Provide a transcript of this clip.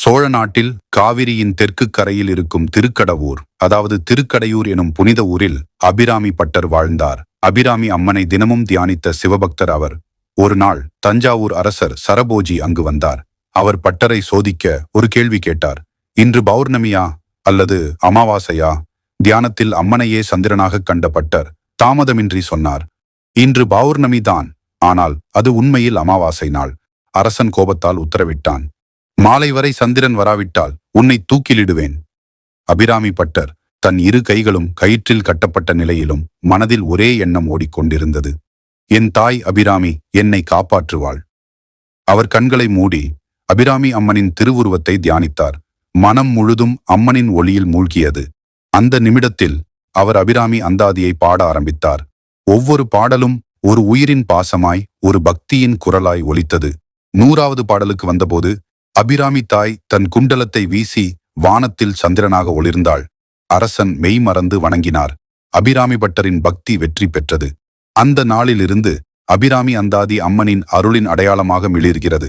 சோழ நாட்டில் காவிரியின் தெற்கு கரையில் இருக்கும் திருக்கடவூர் அதாவது திருக்கடையூர் எனும் புனித ஊரில் அபிராமி பட்டர் வாழ்ந்தார். அபிராமி அம்மனை தினமும் தியானித்த சிவபக்தர் அவர். ஒரு நாள் தஞ்சாவூர் அரசர் சரபோஜி அங்கு வந்தார். அவர் பட்டரை சோதிக்க ஒரு கேள்வி கேட்டார். இன்று பௌர்ணமியா அல்லது அமாவாசையா? தியானத்தில் அம்மனையே சந்திரனாக கண்ட பட்டர் தாமதமின்றி சொன்னார். இன்று பௌர்ணமிதான். ஆனால் அது உண்மையில் அமாவாசை நாள். அரசன் கோபத்தால் உத்தரவிட்டான். மாலை வரை சந்திரன் வராவிட்டால் உன்னை தூக்கிலிடுவேன். அபிராமி பட்டர் தன் இரு கைகளும் கயிற்றில் கட்டப்பட்ட நிலையிலும் மனதில் ஒரே எண்ணம் ஓடிக்கொண்டிருந்தது. என் தாய் அபிராமி என்னை காப்பாற்றுவாள். அவர் கண்களை மூடி அபிராமி அம்மனின் திருவுருவத்தை தியானித்தார். மனம் முழுதும் அம்மனின் ஒளியில் மூழ்கியது. அந்த நிமிடத்தில் அவர் அபிராமி அந்தாதியை பாட ஆரம்பித்தார். ஒவ்வொரு பாடலும் ஒரு உயிரின் பாசமாய் ஒரு பக்தியின் குரலாய் ஒலித்தது. நூறாவது பாடலுக்கு வந்தபோது அபிராமி தாய் தன் குண்டலத்தை வீசி வானத்தில் சந்திரனாக ஒளிர்ந்தாள். அரசன் மெய்மறந்து வணங்கினார். அபிராமி பட்டரின் பக்தி வெற்றி பெற்றது. அந்த நாளிலிருந்து அபிராமி அந்தாதி அம்மனின் அருளின் அடையாளமாக மிளிர்கிறது.